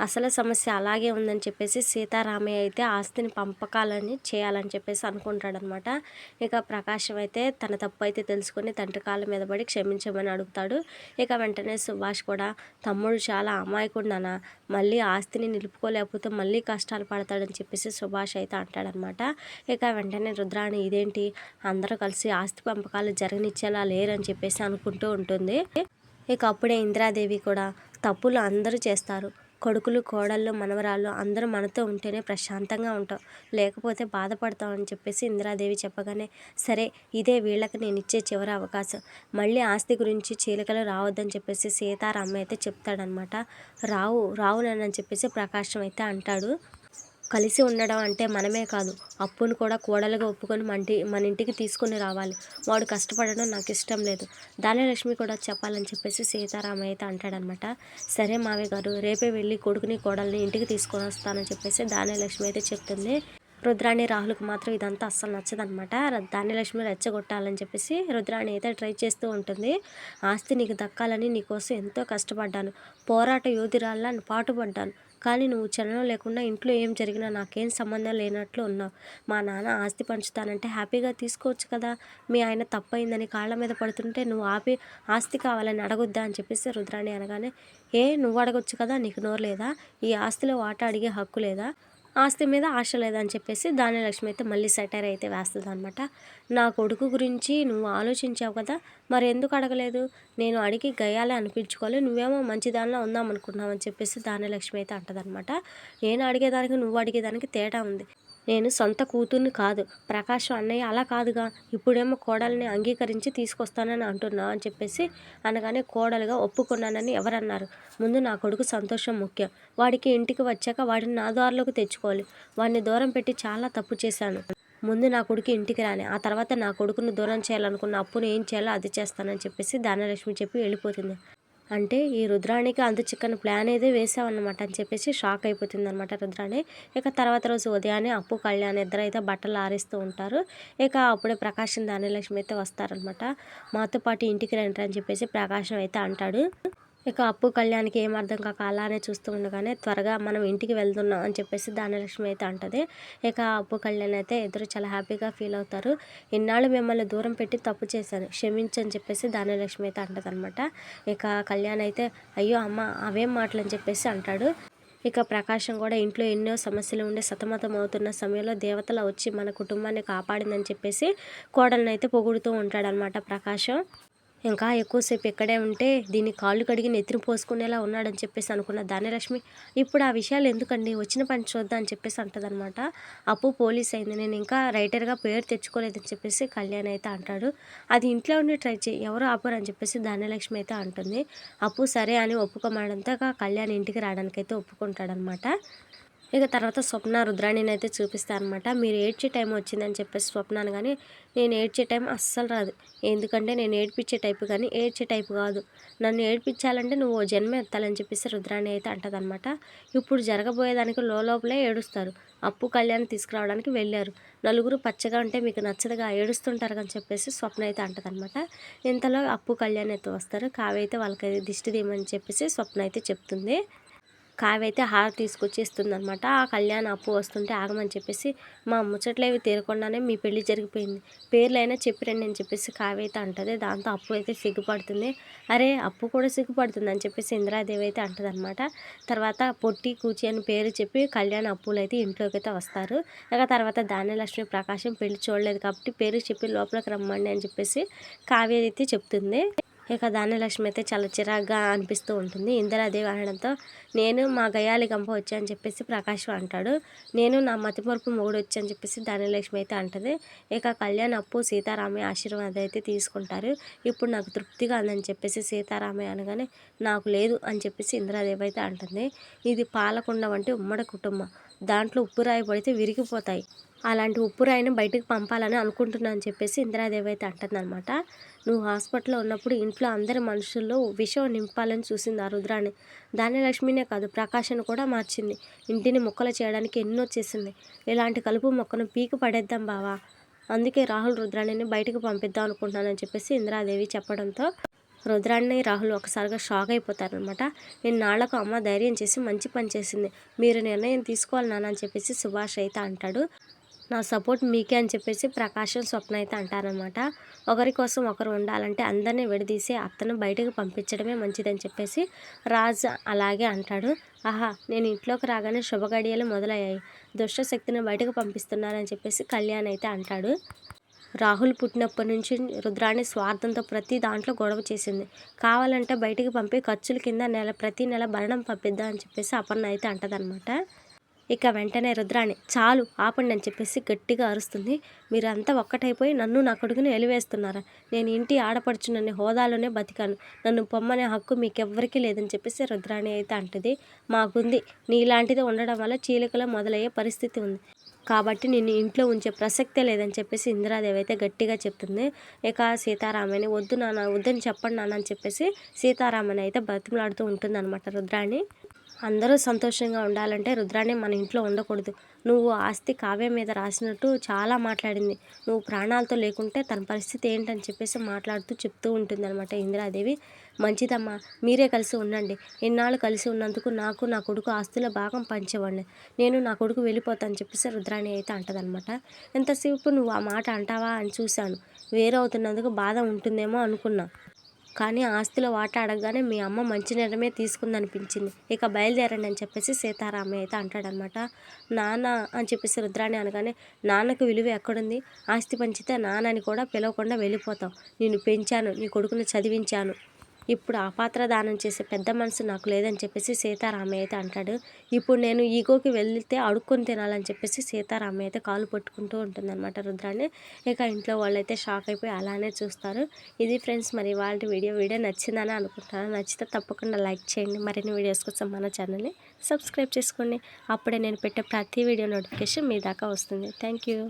అసలు సమస్య అలాగే ఉందని చెప్పేసి సీతారామయ్య అయితే ఆస్తిని పంపకాలని చేయాలని చెప్పేసి అనుకుంటాడనమాట. ఇక ప్రకాశం అయితే తన తప్పు అయితే తెలుసుకొని తండ్రి కాళ్ళ మీద పడి క్షమించమని అడుగుతాడు. ఇక వెంటనే సుభాష్ కూడా తమ్ముడు చాలా అమాయకుండానా మళ్ళీ ఆస్తిని నిలుపుకోలేకపోతే మళ్ళీ కష్టాలు పడతాడని చెప్పేసి సుభాష్ అయితే అంటాడనమాట. ఇక వెంటనే రుద్రాణి ఇదేంటి? అందరూ కలిసి ఆస్తి పంపకాలు జరగనిచ్చేలా లేరని చెప్పేసి అనుకుంటూ ఉంటుంది. ఇక అప్పుడే ఇందిరాదేవి కూడా తప్పులు అందరూ చేస్తారు. కొడుకులు కోడళ్ళు మనవరాళ్ళు అందరూ మనతో ఉంటేనే ప్రశాంతంగా ఉంటాం. లేకపోతే బాధపడతాం అని చెప్పేసి ఇందిరాదేవి చెప్పగానే సరే ఇదే వీళ్ళకి నేను ఇచ్చే చివరి అవకాశం. మళ్ళీ ఆస్తి గురించి చీలికలు రావద్దని చెప్పేసి సీతారామ అయితే చెప్తాడనమాట. రావు రావునని చెప్పేసి ప్రకాశం అయితే అంటాడు. కలిసి ఉండడం అంటే మనమే కాదు. అప్పును కూడా కోడలుగా ఒప్పుకొని మన మన ఇంటికి తీసుకుని రావాలి. వాడు కష్టపడడం నాకు ఇష్టం లేదు. ధాన్యలక్ష్మి కూడా చెప్పాలని చెప్పేసి సీతారామ అయితే అంటాడనమాట. సరే మావయ్య గారు రేపే వెళ్ళి కొడుకుని కోడల్ని ఇంటికి తీసుకొని వస్తానని చెప్పేసి ధాన్యలక్ష్మి అయితే చెప్తుంది. రుద్రాణి రాహుల్కి మాత్రం ఇదంతా అస్సలు నచ్చదనమాట. ధాన్యలక్ష్మి రెచ్చగొట్టాలని చెప్పేసి రుద్రాణి అయితే ట్రై చేస్తూ ఉంటుంది. ఆస్తి నీకు దక్కాలని నీకోసం ఎంతో కష్టపడ్డాను. పోరాట యోధురాల్లా పాటుపడ్డాను. కానీ నువ్వు చలనం లేకుండా ఇంట్లో ఏం జరిగినా నాకేం సంబంధం లేనట్లు ఉన్నావు మా నాన్న ఆస్తి పంచుతానంటే హ్యాపీగా తీసుకోవచ్చు కదా. మీ ఆయన తప్పయిందని కాళ్ళ మీద పడుతుంటే నువ్వు ఆపి ఆస్తి కావాలని అడగొద్దా అని చెప్పేసి రుద్రాణి అనగానే ఏ నువ్వు అడగొచ్చు కదా నీకు నోరు లేదా? ఈ ఆస్తిలో వాటా అడిగే హక్కు లేదా? ఆస్తి మీద ఆశ లేదని చెప్పేసి ధాన్యలక్ష్మి అయితే మళ్ళీ సెటైర్ అయితే వేస్తుంది అనమాట నా కొడుకు గురించి నువ్వు ఆలోచించావు కదా మరి ఎందుకు అడగలేదు? నేను అడిగి గయాలే అనిపించుకోవాలి. నువ్వేమో మంచి దానిలో ఉందామనుకున్నావు అని చెప్పేసి ధాన్యలక్ష్మి అయితే అంటదనమాట నేను అడిగేదానికి నువ్వు అడిగేదానికి తేడా ఉంది. నేను సొంత కూతుర్ని కాదు. ప్రకాశం అన్నయ్య అలా కాదుగా. ఇప్పుడేమో కోడల్ని అంగీకరించి తీసుకొస్తానని అంటున్నా అని చెప్పేసి అనగానే కోడలుగా ఒప్పుకున్నానని ఎవరన్నారు. ముందు నా కొడుకు సంతోషం ముఖ్యం. వాడికి ఇంటికి వచ్చాక వాడిని నా దారిలోకి తెచ్చుకోవాలి. వాడిని దూరం పెట్టి చాలా తప్పు చేశాను. ముందు నా కొడుకు ఇంటికి రాని ఆ తర్వాత నా కొడుకును దూరం చేయాలనుకున్న అప్పును ఏం చేయాలో అది చేస్తానని చెప్పేసి ధనలక్ష్మి చెప్పి వెళ్ళిపోతుంది. అంటే ఈ రుద్రానికి అంత చిక్కని ప్లాన్ ఏదో వేసావన్నమాట అని చెప్పేసి షాక్ అయిపోతుంది అనమాట రుద్రాణి. ఇక తర్వాత రోజు ఉదయాన్నే అప్పు కళ్యాణ్ ఇద్దరు అయితే బట్టలు ఆరేస్తూ ఉంటారు. ఇక అప్పుడే ప్రకాశం దానిలక్ష్మి అయితే వస్తారనమాట మాతో పాటు ఇంటికి రండి అని చెప్పేసి ప్రకాశం అయితే అంటాడు. ఇక అప్పు కళ్యాణ్కి ఏం అర్థం కాక అలానే చూస్తూ ఉండగానే త్వరగా మనం ఇంటికి వెళ్తున్నాం అని చెప్పేసి దానలక్ష్మి అయితే అంటది. ఇక అప్పు కళ్యాణ్ అయితే ఇద్దరు చాలా హ్యాపీగా ఫీల్ అవుతారు. ఇన్నాళ్ళు మిమ్మల్ని దూరం పెట్టి తప్పు చేశాను క్షమించని చెప్పేసి దానలక్ష్మి అయితే అంటదనమాట ఇక కళ్యాణ్ అయితే అయ్యో అమ్మ అవేం మాటలు అని చెప్పేసి అంటాడు. ఇక ప్రకాశం కూడా ఇంట్లో ఎన్నో సమస్యలు ఉండి సతమతం అవుతున్న సమయంలో దేవతల వచ్చి మన కుటుంబాన్ని కాపాడిందని చెప్పేసి కోడలను అయితే పొగుడుతూ ఉంటాడనమాట ప్రకాశం. ఇంకా ఎక్కువసేపు ఇక్కడే ఉంటే దీన్ని కాళ్ళు కడిగి నెత్తిన పోసుకునేలా ఉన్నాడని చెప్పేసి అనుకున్న ధాన్యలక్ష్మి ఇప్పుడు ఆ విషయాలు ఎందుకండి? వచ్చిన పని చూద్దాం? అని చెప్పేసి అంటదనమాట అప్పు పోలీస్ అయింది. నేను ఇంకా రైటర్గా పేరు తెచ్చుకోలేదని చెప్పేసి కళ్యాణ్ అయితే అంటాడు. అది ఇంట్లో ఉండి ట్రై చేయి. ఎవరు ఆపరు? అని చెప్పేసి ధాన్యలక్ష్మి అయితే అంటుంది. అప్పు సరే అని ఒప్పుకోమాడంతగా కళ్యాణ్ ఇంటికి రావడానికైతే ఒప్పుకుంటాడనమాట ఇక తర్వాత స్వప్న రుద్రాణిని అయితే చూపిస్తాను అనమాట మీరు ఏడ్చే టైం వచ్చిందని చెప్పేసి స్వప్నాను కానీ నేను ఏడ్చే టైం అస్సలు రాదు. ఎందుకంటే నేను ఏడ్పించే టైపు కానీ ఏడ్చే టైపు కాదు. నన్ను ఏడ్పించాలంటే నువ్వు జన్మ ఎత్తాలని చెప్పేసి రుద్రాణి అయితే అంటదనమాట ఇప్పుడు జరగబోయేదానికి లోపలే ఏడుస్తారు. అప్పు కళ్యాణ్ తీసుకురావడానికి వెళ్ళారు. నలుగురు పచ్చగా ఉంటే మీకు నచ్చదుగా ఏడుస్తుంటారు అని చెప్పేసి స్వప్న అయితే అంటదనమాట ఇంతలో అప్పు కళ్యాణ్ అయితే వస్తారు. కావైతే వాళ్ళకి దిష్టి తీయమని చెప్పేసి స్వప్న అయితే చెప్తుంది. కావైతే అయితే హార తీసుకొచ్చి ఇస్తుందనమాట ఆ కళ్యాణ అప్పు వస్తుంటే ఆగమని చెప్పేసి మా ముచ్చట్లేవి తీరకుండానే మీ పెళ్ళి జరిగిపోయింది. పేర్లైనా చెప్పిరండి అని చెప్పేసి కావైతే అయితే అంటది. దాంతో అప్పు అయితే సిగ్గుపడుతుంది. అరే అప్పు కూడా సిగ్గుపడుతుంది అని చెప్పేసి ఇందిరాదేవి అయితే అంటది అనమాట తర్వాత పొట్టి కూచి అని పేరు చెప్పి కళ్యాణ అప్పులు అయితే ఇంట్లోకి అయితే వస్తారు. ఇక తర్వాత ధాన్యలక్ష్మి ప్రకాశం పెళ్ళి చూడలేదు కాబట్టి పేరు చెప్పి లోపలికి రమ్మండి అని చెప్పేసి కావ్య అయితే చెప్తుంది. ఇక ధాన్యలక్ష్మి అయితే చాలా చిరాగ్గా అనిపిస్తూ ఉంటుంది. ఇందిరాదేవి అనడంతో నేను మా గయాలి గంప వచ్చాయని చెప్పేసి ప్రకాష్ అంటాడు. నేను నా మతిమరుపు మొగుడు వచ్చని చెప్పేసి ధాన్యలక్ష్మి అయితే అంటది. ఇక కళ్యాణ్ అప్పు సీతారామయ్య ఆశీర్వాదం అయితే తీసుకుంటారు. ఇప్పుడు నాకు తృప్తిగా ఉందని చెప్పేసి సీతారామయ్య అనగానే నాకు లేదు అని చెప్పేసి ఇందిరాదేవి అయితే అంటుంది. ఇది పాలకుండ వంటి ఉమ్మడి కుటుంబం. దాంట్లో ఉప్పు రాయి పడితే విరిగిపోతాయి. అలాంటి ఉప్పు రాయిని బయటకు పంపాలని అనుకుంటున్నాను అని చెప్పేసి ఇందిరాదేవి అయితే అంటుందన్నమాట. నువ్వు హాస్పిటల్లో ఉన్నప్పుడు ఇంట్లో అందరి మనుషుల్లో విషం నింపాలని చూసింది ఆ రుద్రాన్ని ధాన్యలక్ష్మినే కాదు ప్రకాశను కూడా మార్చింది. ఇంటిని మొక్కలు చేయడానికి ఎన్నో చేసింది. ఇలాంటి కలుపు మొక్కను పీకి పడేద్దాం బావా. అందుకే రాహుల్ రుద్రాణిని బయటకు పంపిద్దాం అనుకుంటున్నానని చెప్పేసి ఇందిరాదేవి చెప్పడంతో రుద్రాన్ని రాహుల్ ఒకసారిగా షాక్ అయిపోతారనమాట నేను నాళ్ళకు అమ్మ ధైర్యం చేసి మంచి పని చేసింది. మీరు నిర్ణయం తీసుకోవాలి నాన్న అని చెప్పేసి సుభాష్ అయితే అంటాడు. నా సపోర్ట్ మీకే అని చెప్పేసి ప్రకాశం స్వప్న అయితే అంటారనమాట ఒకరి కోసం ఒకరు ఉండాలంటే అందరినీ విడదీసి అత్తను బయటకు పంపించడమే మంచిదని చెప్పేసి రాజ్ అలాగే అంటాడు. ఆహా నేను ఇంట్లోకి రాగానే శుభగడియలు మొదలయ్యాయి. దుష్టశక్తిని బయటకు పంపిస్తున్నారని చెప్పేసి కళ్యాణ్ అయితే అంటాడు. రాహుల్ పుట్టినప్పటి నుంచి రుద్రాణి స్వార్థంతో ప్రతి దాంట్లో గొడవ చేసింది. కావాలంటే బయటికి పంపి ఖర్చుల కింద నెల ప్రతి నెల భరణం పంపిద్దా అని చెప్పేసి అపర్ణ అయితే అంటదనమాట ఇక వెంటనే రుద్రాణి చాలు ఆపండి అని చెప్పేసి గట్టిగా అరుస్తుంది. మీరంతా ఒక్కటైపోయి నన్ను నా కొడుకుని ఎలివేస్తున్నారా. నేను ఇంటి ఆడపడుచునని హోదాలోనే బతికాను. నన్ను పొమ్మనే హక్కు మీకెవ్వరికీ లేదని చెప్పేసి రుద్రాణి అయితే అంటది. మాకుంది నీలాంటిది ఉండడం వల్ల చీలికలో మొదలయ్యే పరిస్థితి ఉంది. కాబట్టి నిన్ను ఇంట్లో ఉంచే ప్రసక్తే లేదని చెప్పేసి ఇందిరాదేవి అయితే గట్టిగా చెప్తుంది. ఇక సీతారామని వద్దు నాన్న వద్దని చెప్పండి నాన్న అని చెప్పేసి సీతారామని అయితే బతిమలాడుతూ ఉంటుంది అనమాట రుద్రాణి. అందరూ సంతోషంగా ఉండాలంటే రుద్రాణి మన ఇంట్లో ఉండకూడదు. నువ్వు ఆస్తి కావ్యం మీద రాసినట్టు చాలా మాట్లాడింది. నువ్వు ప్రాణాలతో లేకుంటే తన పరిస్థితి ఏంటని చెప్పేసి మాట్లాడుతూ చెప్తూ ఉంటుందన్నమాట ఇందిరాదేవి. మంచిదమ్మా మీరే కలిసి ఉండండి. ఎన్నాళ్ళు కలిసి ఉన్నందుకు నాకు నా కొడుకు ఆస్తుల భాగం పంచేవాడిని. నేను నా కొడుకు వెళ్ళిపోతాను చెప్పేసి రుద్రాణి అయితే అంటదనమాట ఎంతసేపు నువ్వు ఆ మాట అంటావా? అని చూశాను. వేరవుతున్నందుకు బాధ ఉంటుందేమో అనుకున్నా. కానీ ఆస్తిలో వాటా అడగగానే మీ అమ్మ మంచి నిర్ణయమే తీసుకుందనిపించింది. ఇక బయలుదేరండి అని చెప్పేసి సీతారామయ్య అయితే అంటాడనమాట. నాన్న అని చెప్పేసి రుద్రాణి అనగానే నాన్నకు విలువ ఎక్కడుంది? ఆస్తి పంచితే నాన్నని కూడా పిలవకుండా వెళ్ళిపోతావు. నేను పెంచాను నీ కొడుకుని చదివించాను. ఇప్పుడు ఆ పాత్ర దానం చేసే పెద్ద మనసు నాకు లేదని చెప్పేసి సీతారామయ్య అయితే అంటాడు. ఇప్పుడు నేను ఈగోకి వెళ్తే అడుక్కొని తినాలని చెప్పేసి సీతారామయ్య అయితే కాలు పట్టుకుంటూ ఉంటుంది అనమాట రుద్రాన్ని. ఇక ఇంట్లో వాళ్ళైతే షాక్ అయిపోయి అలానే చూస్తారు. ఇది ఫ్రెండ్స్ మరి వాళ్ళ వీడియో వీడియో నచ్చిందని అనుకుంటున్నాను. నచ్చితే తప్పకుండా లైక్ చేయండి. మరిన్ని వీడియోస్ కోసం మన ఛానల్ని సబ్స్క్రైబ్ చేసుకోండి. అప్పుడే నేను పెట్టే ప్రతి వీడియో నోటిఫికేషన్ మీ దాకా వస్తుంది. Thank you.